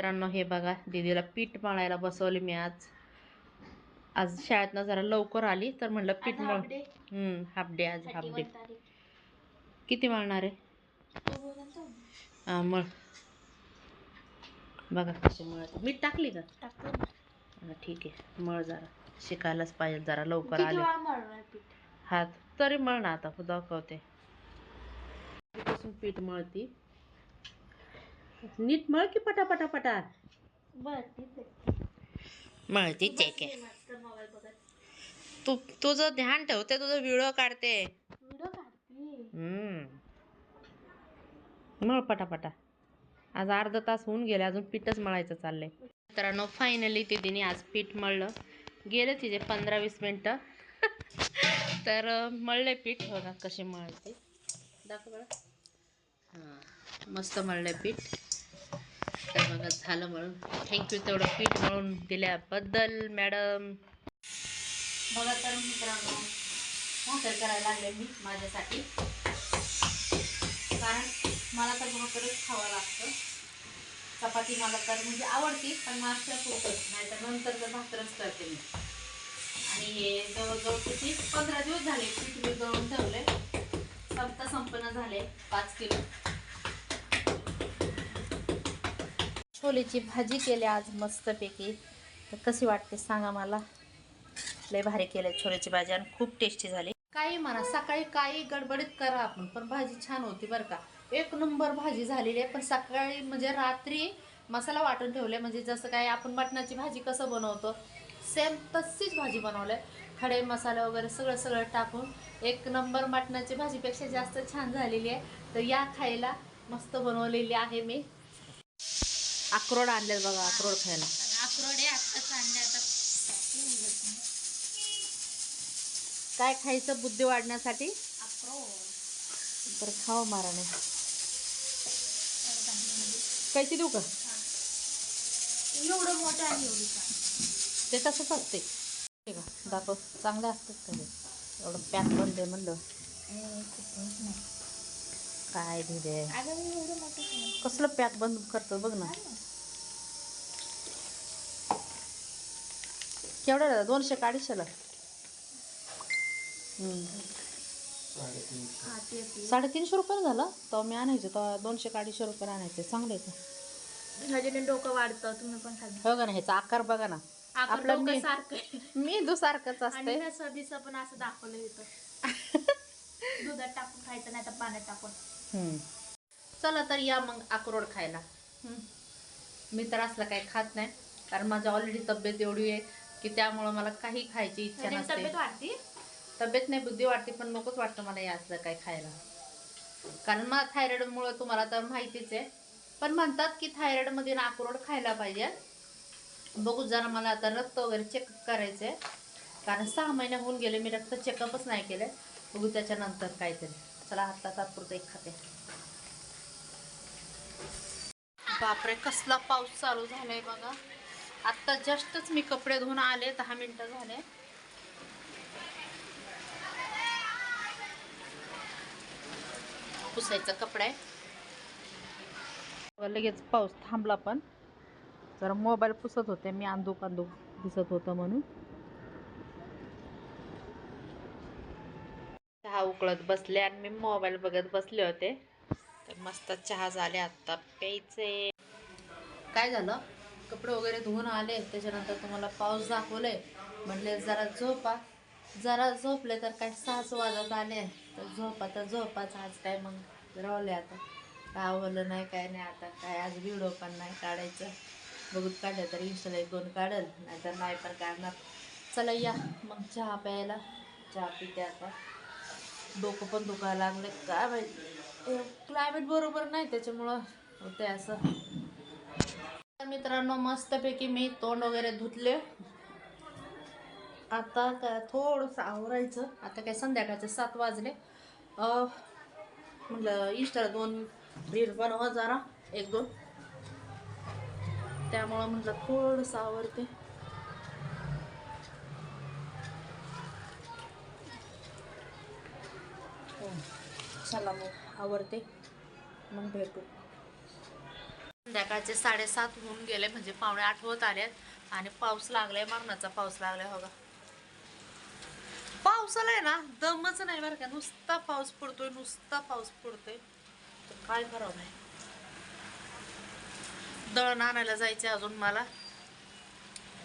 मित्रांनो हे बघा दीदीला पीठ मळायला बसवले मी आज. आज शाळेतनं जरा लवकर आली तर म्हणलं पीठ मळ हम्म हाफ डे आज हाफ डे किती मळणार आहे? मळ. बघा कशी मळते. मीठ टाकली का? ठीक आहे. मळ जरा. शिकायलाच पाहिजे जरा लवकर आले. हात तरी मळ ना आता दाखवते पासून पीठ मळती. नीट मळ की पटा? पटा पटा मळती चेक आहे तू तुझं ध्यान ठेवते तुझं व्हिडिओ काढते. हम्म. मळ पटापटा. आज अर्धा तास होऊन गेले अजून पीठच मळायचं चाललंय. मित्रांनो फायनली तिने आज पीठ मळलं. गेले तिचे पंधरा वीस मिनटं. तर मळले पीठ. बघा कसे मळते. दाखव हां मस्त मळले पीठ. तर बघा झालं म्हणून. थँक्यू तेवढं पीठ म्हणून दिल्याबद्दल मॅडम बघा तर मित्रांनो भाकर करायला लागले मी माझ्यासाठी. कारण मला तर भाकरच खावं लागतं. चपाती मला तर म्हणजे आवडती पण नाश्ता खूपच नाही तर नंतर तर भाकरच करते मी. आणि हे जवळजवळ किती पंधरा दिवस झाले पीठ मी दळून ठेवले संपता संपन्न झाले पाच किलो. छोलेची भाजी केली आज मस्तपैकी. तर कशी वाटते सांगा मला. लय भारी केले छोलेची भाजी आणि खूप टेस्टी झाली. काही म्हणा सकाळी काही गडबडीत करा आपण पण भाजी छान होती बरं का. एक नंबर भाजी झालेली आहे पण सकाळी म्हणजे रात्री मसाला वाटून ठेवले म्हणजे जसं काय आपण मटणाची भाजी कसं बनवतो सेम तशीच भाजी बनवले. खडे मसाले वगैरे सगळं सगळं टाकून एक नंबर मटणाची भाजीपेक्षा जास्त छान झालेली आहे. तर या खायला मस्त बनवलेली आहे मी. अक्रोड आणले बघा अक्रोड खायला. अक्रोडे आत्ताच आणले आता. काय खायचं बुद्धी वाढण्यासाठी? अक्रोड. तर खावं माराने. कैची देऊ का? एवढं मोठं आहे एवढी ते तसंच असते. का दाखव. चांगले असतात का ते. एवढं पॅक पण दे म्हणलं. काय मोठं कसलं पॅक बंद करतं बघ ना. केवढ्या दोनशे का अडीचशेला. हा ते ते साडेतीनशे रुपये झालं? तेव्हा मी आणायचं तेव्हा दोनशे का अडीचशे रुपये आणायचे. चांगले ते. ह्याच्याने डोकं वाढतं तुम्ही पण बघा ना ह्याचा आकार बघा ना. आपलं मी-. मेंदू सारखंच असते. पण असं दाखवलं इथं. दुधात टाकून खायचं नाही तर पाण्यात टाकून. चला तर या मग अक्रोड खायला. मी तर असलं काही खात नाही कारण माझी ऑलरेडी तब्येत एवढी आहे की त्यामुळं मला काही खायची इच्छा नसते. तब्येत नाही बुद्धी वाटते पण नकोच वाटतं मला या असलं काही खायला. कारण मला थायरॉइडमुळे तुम्हाला तर माहितीच आहे. पण म्हणतात की थायरॉइडमध्ये ना अक्रोड खायला पाहिजे. बघू जरा मला आता रक्त वगैरे चेकअप करायचं आहे कारण सहा महिने होऊन गेले मी रक्त चेकअपच नाही केलं बघू त्याच्यानंतर काहीतरी. चला आता तात्पुरतं एक खाते. बापरे कसला पाऊस चालू झालाय बघा. आत्ता जस्टच मी कपडे धुवून आले दहा मिनटं झाले. पुसायचा कपडा. आहे लगेच पाऊस थांबला पण. जरा मोबाईल पुसत होते मी अंदूक अंदूक दिसत होतं म्हणून चहा उकळत बसले आणि मी मोबाईल बघत बसले होते. तर मस्त चहा झाले आत्ता प्यायचे. काय झालं? कपडे वगैरे धुवून आले. त्याच्यानंतर तुम्हाला पाऊस दाखवले म्हटले जरा झोपा. जरा झोपले तर काय सहाच वाजत आले. तर झोपा तर झोपाच. आज काय मग? रावले आता. काय आवडलं नाही काय नाही आता. काय आज व्हिडिओ पण नाही काढायचं. बघून काढलं तर इंस्टाला एक दोन काढल. नाहीतर नाही पण काढणार. चला या. मग चहा प्यायला. चहा पिते आता. डोकं पण दुखायला लागले काय माहिती? क्लायमेट बरोबर नाही त्याच्यामुळं होते असं. तर मित्रांनो मस्तपैकी मी तोंड वगैरे धुतले. आता काय थोडंसं आवरायचं. आता काय संध्याकाळचे सात वाजले. म्हटलं इंस्टाला दोन रील बनवा जरा एक दोन. त्यामुळं म्हटलं थोडंसं आवरते. चला मग आवडते मग भेटू. संध्याकाळचे साडेसात होऊन गेले म्हणजे पावणे आठ होत आलेत. आणि पाऊस लागलाय मरणाचा पाऊस लागलाय हो पावसाला आहे ना दमच नाही बरं का. नुसता पाऊस पडतोय नुसता पाऊस पडतोय. तर काय करावं नाही दळण आणायला जायचे अजून मला.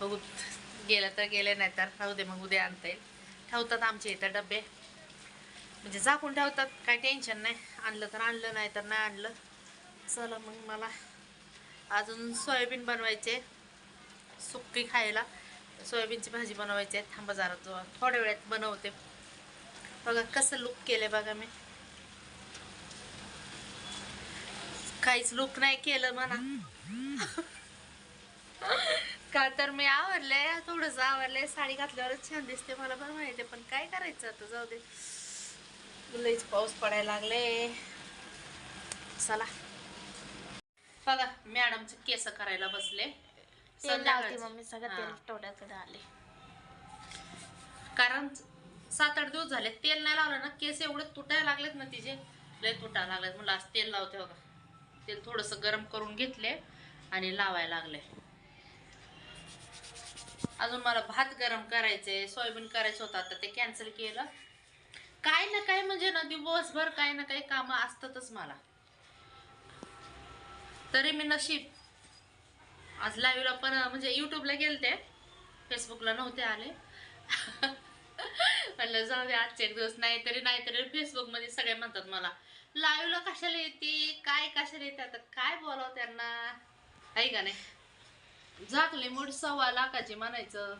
बघू गेलं तर गेले नाही तर राहू दे मग उद्या आणता येईल. ठेवतात आमचे इथं डबे. म्हणजे झाकून ठेवतात काही टेन्शन नाही. आणलं तर आणलं नाही तर नाही आणलं. चला मग मला अजून सोयाबीन बनवायचे सुक्की खायला. सोयाबीनची भाजी बनवायची आहे. थांबा जरा थोड्या वेळात बनवते. बघा कसं लुक केलं बघा मी. काहीच लुक नाही केलं म्हणा. का तर मी आवरले थोडंसं आवरलंय. साडी घातल्यावरच छान दिसते मला बरं माहिती पण काय करायचं आता? जाऊ दे. लईच पाऊस पडायला लागले. चला. बघा मॅडमचे केस करायला बसले. लावते. मम्मी सगळं. तेल टोड्याकडे आले कारण सात आठ दिवस झाले तेल नाही लावलं ना केस एवढे तुटायला लागलेत ना तिचे. लय तुटायला लागलेत. म्हणलं आज तेल लावते बघा. तेल थोडस गरम करून घेतले आणि लावायला लागले. अजून मला भात गरम करायचे सोयाबीन करायचं होतं आता ते कॅन्सल केलं. काय ना काय म्हणजे ना दिवसभर काही ना काही कामं असतातच मला. तरी मी नशीब. आज लाईव्हला पण म्हणजे युट्यूबला गेलते. फेसबुकला नव्हते आले. म्हणलं जाऊ दे आजचे एक दिवस नाही तरी नाहीतरी फेसबुकमध्ये सगळे म्हणतात मला लाईव्हला कशाला येते? काय कशाला येते? आता काय बोलावं त्यांना? आहे का नाही? झाकले मोठ सव्वा लाखाची म्हणायचं.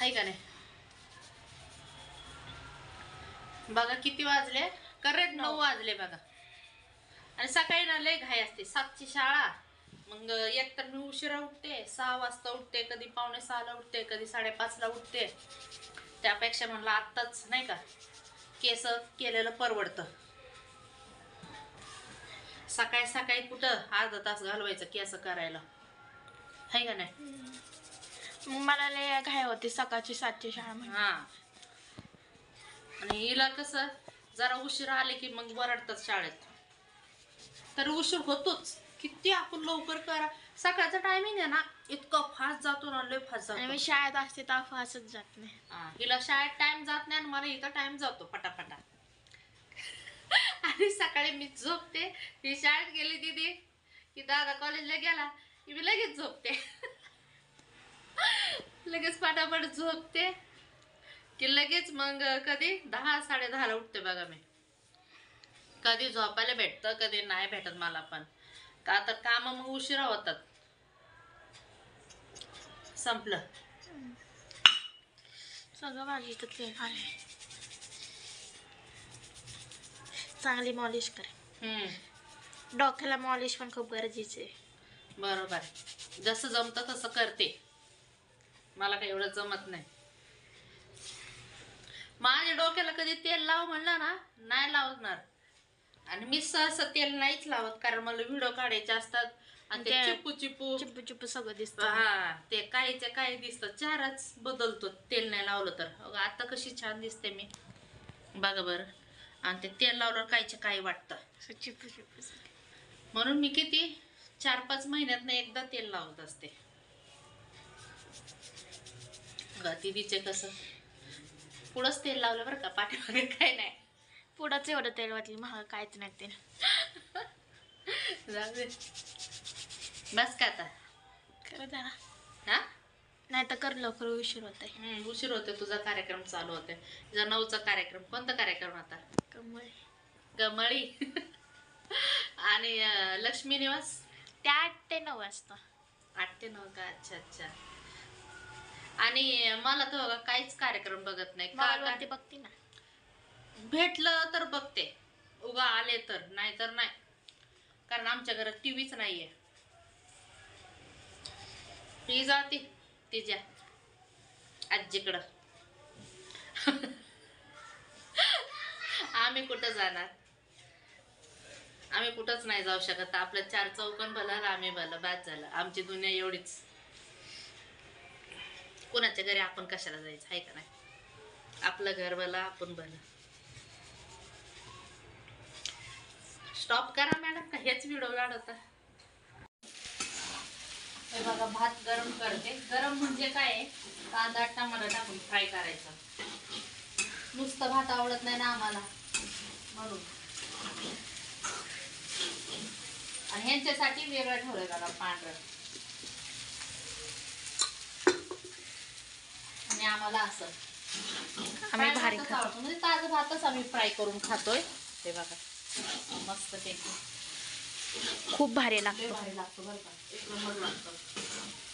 आहे का नाही? बघा किती वाजले? करेक्ट नऊ वाजले बघा. आणि सकाळी ना लय घाई असते. सातची शाळा. मग एक तर मी उशिरा उठते. सहा वाजता उठते कधी पावणे सहाला उठते कधी साडेपाचला उठते. त्यापेक्षा म्हणलं आत्ताच नाही का केस केलेलं परवडतं. सकाळी सकाळी कुठं अर्धा तास घालवायचं केस करायला? आहे का नाही? मग मला लय घाय होती सकाळची सातची शाळा म्हणजे हा आणि हिला कसं जरा उशिरा आले की मग वरडतात शाळेत. तर उशीर होतोच. किती आपण लवकर करा. सकाळचा टायमिंग आहे ना इतका फास्ट जातो ना लय फास्ट आणि जातो मी शाळेत असते तर फासच जात नाही. हा, हिला शाळेत टाइम जात नाही आणि मला इथं टाइम जातो पटापटा. आणि सकाळी मी झोपते. ती शाळेत गेली दीदी की दादा कॉलेजला गेला की मी लगेच झोपते. लगेच पटापट झोपते. की लगेच मग कधी? दहा साडे दहाला उठते बघा मी. कधी झोपायला भेटतं कधी नाही भेटत मला पण. का तर काम मग उशिरा होतात. संपलं. सगळं माझी इथं तेल आले चांगली मॉलिश कर डोक्याला मॉलिश पण खूप गरजेची आहे. बरोबर जसं जमतं तसं करते. मला काही एवढं जमत नाही. माझ्या डोक्याला कधी तेल लाव म्हणलं ना नाही लावणार. आणि मी सहसा तेल नाहीच लावत कारण मला व्हिडिओ काढायचे असतात आणि ते चिपू चिपू चिप्पू. चिप्पू सगळं दिसतं. हा ते काहीचे काही दिसतं. चारच बदलतो तेल नाही लावलं तर. आता कशी छान दिसते मी. बघा बरं. आणि ते तेल लावल्यावर काहीचे काही वाटतं. चिप्पू सगळं. म्हणून मी किती चार पाच महिन्यात एकदा तेल लावत असते. गतिदीचे कसं? पुढंच तेल लावलं बरं का पाठीमागे काय नाही. पुढंच एवढं तेल वाटली महाग काहीच नाही तेल. जाऊ दे. बस का आता? खरं जरा हा? नाही तर कर लवकर उशीर होत आहे उशीर होते तुझा कार्यक्रम चालू होते तुझा नऊचा कार्यक्रम कोणता कार्यक्रम आता? कमळ. कमळी. आणि लक्ष्मी निवास? त्या आठ ते नऊ वाजता. आठ ते नऊ का? अच्छा अच्छा. आणि मला तर बघा काहीच कार्यक्रम बघत नाही. का- मॉलवरती बघते ना. भेटलं तर बघते. उगा आले तर नाही तर नाही. कारण आमच्या घरात टीव्हीच नाहीये. ती जाते तिच्या आजीकडं. आम्ही कुठं जाणार? आम्ही कुठंच नाही जाऊ शकत. आपलं चार चौकन भलं आम्ही भलं. बाद झालं. आमची दुनिया एवढीच. कोणाच्या घरी आपण कशाला जायचं आहे का नाही? आपलं घर भलं आपण भलं स्टॉप करा मॅडम का हेच व्हिडिओ काढता? बघा भात गरम करते. गरम म्हणजे काय कांदा टमाटा टाकून फ्राय करायचं. नुसतं भात आवडत नाही ना आम्हाला. म्हणून. आणि ह्यांच्यासाठी वेगळं ठेवलं बघा पांढरं. आणि आम्हाला असं. आम्ही भारी खातो. म्हणजे ताजं भातच आम्ही फ्राय करून खातोय. ते बघा. मस्त पैकी. खूप भारी लागतो भारी लागतो बरं का. एक नंबर लागतं.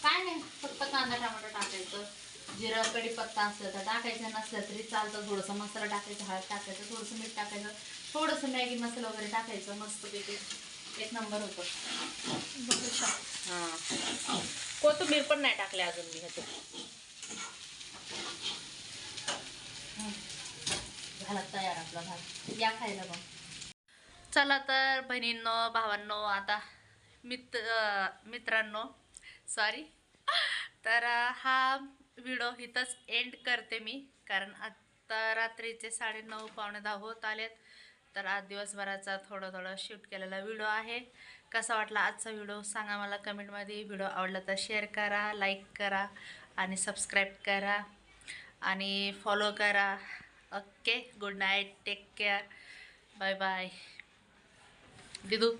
काय नाही फक्त कांदा टमाटर टाकायचं. जिरं कढीपत्ता असलं तर टाकायचं नसलं तरी चालतं. थोडंसं मसाला टाकायचं हळद टाकायचं थोडंसं मीठ टाकायचं. थोडंसं मॅगी मसाला वगैरे टाकायचं मस्त पैकी. एक नंबर होतं. हां. कोथिंबीर पण नाही टाकले अजून मी ह्याच्यात. झाला तयार आपला भात. या खायला चला तर बहिणींनो भावांनो आता मित्र मित्रांनो सॉरी तर हा व्हिडिओ इथंच एंड करते मी. कारण आत्ता रात्रीचे साडेनऊ पावणे दहा होत आलेत. तर आज दिवसभराचा थोडं थोडं शूट केलेला व्हिडिओ आहे. कसा वाटला आजचा व्हिडिओ सांगा मला कमेंटमध्ये व्हिडिओ आवडला तर शेअर करा लाईक करा आणि सबस्क्राईब करा. आणि फॉलो करा. Okay good night take care bye bye दिदू.